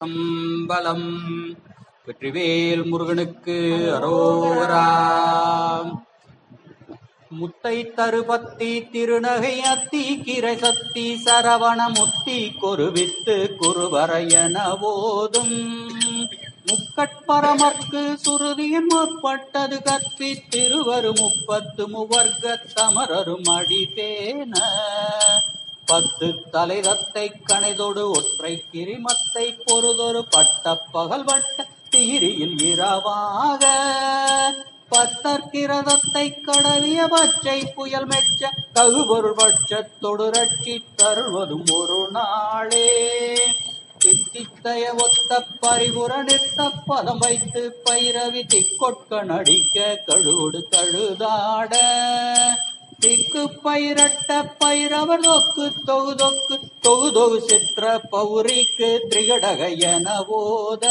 அம்பலம் வெற்றிவேல் முருகனுக்கு அரோகரா. முத்தை தருபத்தி திருநகை அத்தி கிரை சத்தி சரவண முத்தி கொருவித்து குருவரையன போதும். முக்கட்பரமர்க்கு சுருதியின் முற்பட்டது கற்பி திருவரு முப்பத்து முவர்க்க தமரரும் அடிபேன பத்து தலைரத்தை கணைதொடு ஒற்றை கிரிமத்தை பொறுதொரு பட்ட பகல் வட்ட தீரியில் இரவாக. பத்தற்கிரதத்தை கடவிய பச்சை புயல் மெச்ச தகுபொருள் பட்சத்தொடு ரட்சி தருவதும் ஒரு நாளே. சித்தித்தய ஒத்த பரிபுர நிறுத்த பதம் வைத்து பைரவி திக்கொட்க நடிக்க கழுடு கழுதாட திக்கு பயிரட்ட பயிரவர் தொக்கு தொகு தொக்கு தொகு தொகு சிற்ற பௌரிக்கு திரிகடக என போத.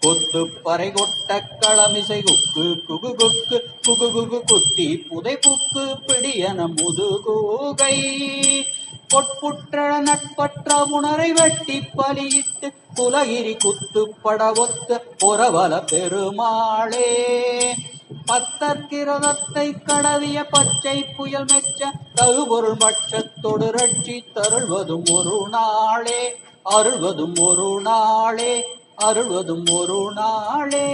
கொத்து பறை கொட்ட களமிசை குக்கு குகு குக்கு குகு குகு குத்தி புதை புக்கு பிடியன முதுகூகை பொட்புற்ற நட்பற்ற உணரை வெட்டி பலியிட்டு குலகிரி குத்து பட ஒத்த புறவல பெருமாளே. பத்தற்கிரதத்தை கடவிய பச்சை புயல் மெச்ச தகுபொருள் பட்சத்தொடு ரட்சி தருள்வதும் ஒரு நாளே அருள்வதும் ஒரு நாளே அருள்வதும் ஒரு நாளே.